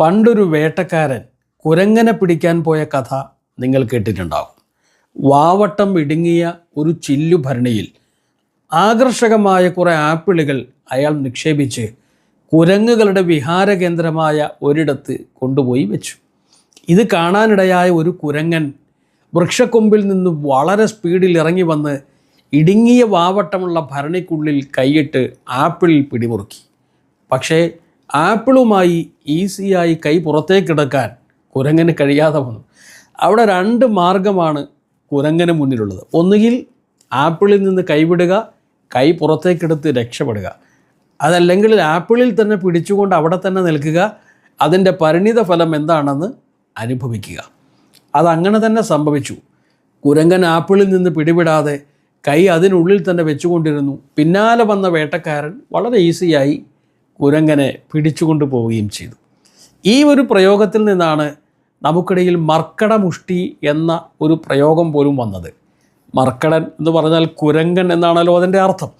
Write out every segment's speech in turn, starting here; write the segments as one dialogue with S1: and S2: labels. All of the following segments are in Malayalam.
S1: പണ്ടൊരു വേട്ടക്കാരൻ കുരങ്ങനെ പിടിക്കാൻ പോയ കഥ നിങ്ങൾ കേട്ടിട്ടുണ്ടാകും. വാവട്ടം ഇടുങ്ങിയ ഒരു ചില്ലു ഭരണിയിൽ ആകർഷകമായ കുറേ ആപ്പിളുകൾ അയാൾ നിക്ഷേപിച്ച് കുരങ്ങുകളുടെ വിഹാര കേന്ദ്രമായ ഒരിടത്ത് കൊണ്ടുപോയി വെച്ചു. ഇത് കാണാനിടയായ ഒരു കുരങ്ങൻ വൃക്ഷക്കൊമ്പിൽ നിന്ന് വളരെ സ്പീഡിൽ ഇറങ്ങി വന്ന് ഇടുങ്ങിയ വാവട്ടമുള്ള ഭരണിക്കുള്ളിൽ കൈയിട്ട് ആപ്പിളിൽ പിടിമുറുക്കി. പക്ഷേ ആപ്പിളുമായി ഈസിയായി കൈ പുറത്തേക്കിടക്കാൻ കുരങ്ങന് കഴിയാതെ വന്നു. അവിടെ രണ്ട് മാർഗമാണ് കുരങ്ങന് മുന്നിലുള്ളത്. ഒന്നുകിൽ ആപ്പിളിൽ നിന്ന് കൈവിടുക കൈ പുറത്തേക്കെടുത്ത് രക്ഷപ്പെടുക. അതല്ലെങ്കിൽ ആപ്പിളിൽ തന്നെ പിടിച്ചുകൊണ്ട് അവിടെ തന്നെ നിൽക്കുക. അതിന്റെ പരിണിത ഫലം എന്താണെന്ന് അനുഭവിക്കുക. അതങ്ങനെ തന്നെ സംഭവിച്ചു. കുരങ്ങൻ ആപ്പിളിൽ നിന്ന് പിടിവിടാതെ കൈ അതിനുള്ളിൽ തന്നെ വെച്ചുകൊണ്ടിരുന്നു. പിന്നാലെ വന്ന വേട്ടക്കാരൻ വളരെ ഈസിയായി കുരങ്ങനെ പിടിച്ചുകൊണ്ട് പോവുകയും ചെയ്തു. ഈ ഒരു പ്രയോഗത്തിൽ നിന്നാണ് നമുക്കിടയിൽ മർക്കടമുഷ്ടി എന്ന ഒരു പ്രയോഗം പോലും വന്നത്. മർക്കടൻ എന്ന് പറഞ്ഞാൽ കുരങ്ങൻ എന്നാണല്ലോ അതിന്റെ അർത്ഥം.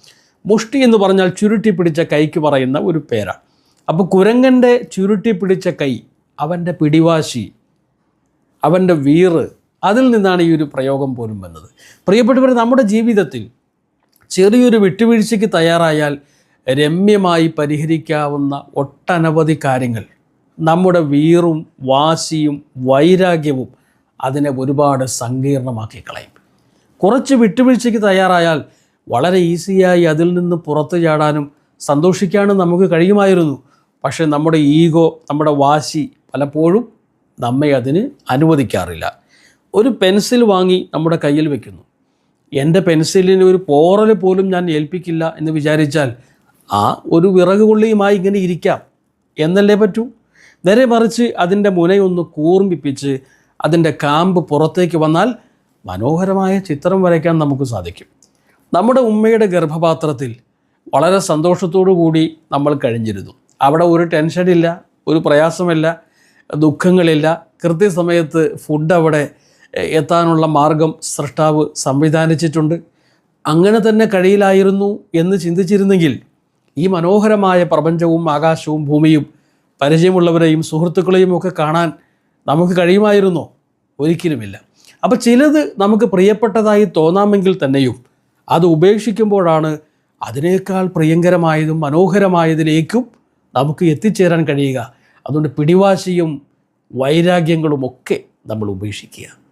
S1: മുഷ്ടി എന്ന് പറഞ്ഞാൽ ചുരുട്ടി പിടിച്ച കൈക്ക് പറയുന്ന ഒരു പേരാണ് അപ്പോൾ കുരങ്ങന്റെ ചുരുട്ടി പിടിച്ച കൈ അവന്റെ പിടിവാശി അവന്റെ വീറ് അതിൽ നിന്നാണ് ഈ ഒരു പ്രയോഗം പോലും വന്നത്. പ്രിയപ്പെട്ടവർ നമ്മുടെ ജീവിതത്തിൽ ചെറിയൊരു വിട്ടുവീഴ്ചയ്ക്ക് തയ്യാറായാൽ രമ്യമായി പരിഹരിക്കാവുന്ന ഒട്ടനവധി കാര്യങ്ങൾ. നമ്മുടെ വീറും വാശിയും വൈരാഗ്യവും അതിനെ ഒരുപാട് സങ്കീർണമാക്കി കളയും. കുറച്ച് വിട്ടുവീഴ്ചയ്ക്ക് തയ്യാറായാൽ വളരെ ഈസിയായി അതിൽ നിന്ന് പുറത്തു ചാടാനും സന്തോഷിക്കാനും നമുക്ക് കഴിയുമായിരുന്നു. പക്ഷേ നമ്മുടെ ഈഗോ നമ്മുടെ വാശി പലപ്പോഴും നമ്മെ അതിന് അനുവദിക്കാറില്ല. ഒരു പെൻസിൽ വാങ്ങി നമ്മുടെ കയ്യിൽ വെക്കുന്നു. എന്റെ പെൻസിലിന് ഒരു പോറൽ പോലും ഞാൻ ഏൽപ്പിക്കില്ല എന്ന് വിചാരിച്ചാൽ ആ ഒരു വിറക് ഇങ്ങനെ ഇരിക്കാം എന്നല്ലേ പറ്റൂ? നേരെ മറിച്ച് അതിന്റെ മുനയൊന്ന് കൂർമ്മിപ്പിച്ച് അതിന്റെ കാമ്പ് പുറത്തേക്ക് വന്നാൽ മനോഹരമായ ചിത്രം വരയ്ക്കാൻ നമുക്ക് സാധിക്കും. നമ്മുടെ ഉമ്മയുടെ ഗർഭപാത്രത്തിൽ വളരെ സന്തോഷത്തോടു കൂടി നമ്മൾ കഴിഞ്ഞിരുന്നു. അവിടെ ഒരു ടെൻഷനില്ല ഒരു പ്രയാസമില്ല ദുഃഖങ്ങളില്ല. കൃത്യസമയത്ത് ഫുഡ് അവിടെ എത്താനുള്ള മാർഗം സൃഷ്ടാവ് സംവിധാനിച്ചിട്ടുണ്ട്. അങ്ങനെ തന്നെ കഴിയിലായിരുന്നു എന്ന് ചിന്തിച്ചിരുന്നെങ്കിൽ ഈ മനോഹരമായ പ്രപഞ്ചവും ആകാശവും ഭൂമിയും പരിചയമുള്ളവരെയും സുഹൃത്തുക്കളെയും ഒക്കെ കാണാൻ നമുക്ക് കഴിയുമായിരുന്നോ? ഒരിക്കലുമില്ല. അപ്പോൾ ചിലത് നമുക്ക് പ്രിയപ്പെട്ടതായി തോന്നാമെങ്കിൽ തന്നെയും അത് ഉപേക്ഷിക്കുമ്പോഴാണ് അതിനേക്കാൾ പ്രിയങ്കരമായതും മനോഹരമായതിലേക്കും നമുക്ക് എത്തിച്ചേരാൻ കഴിയുക. അതുകൊണ്ട് പിടിവാശിയും വൈരാഗ്യങ്ങളും ഒക്കെ നമ്മൾ ഉപേക്ഷിക്കുക.